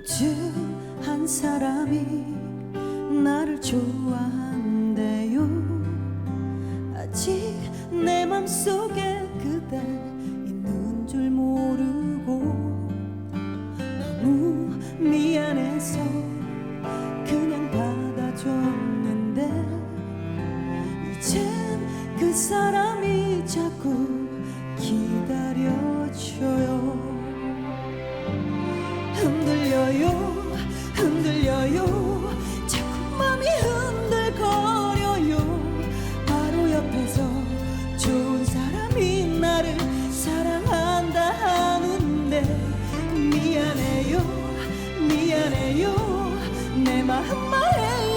요즘 한 사람이 나를 좋아한대요. 아직 내 맘속에 그대 있는 줄 모르고 너무 미안해서 그냥 받아줬는데 이젠 그 사람이 자꾸 미안해요. 내 마음 말해.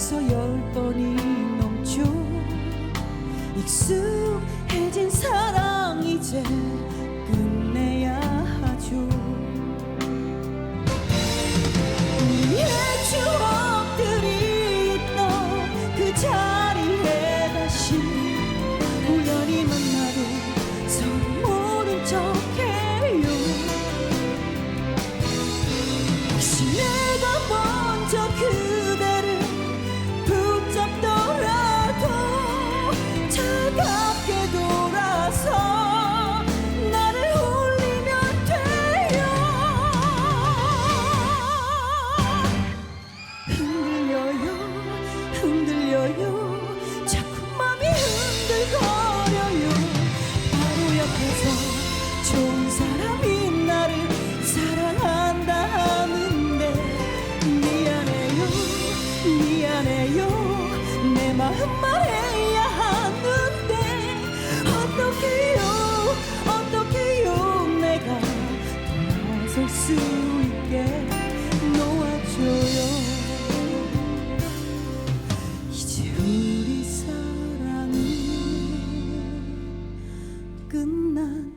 벌써 열 번이 넘죠. 익숙해진 사랑 이제 끝내야 하죠. 우리의 추억들이 있던 그 자리에 다시 우연히 만나도 서로 모른 척해요. 혹시 내가 먼저 그 끝난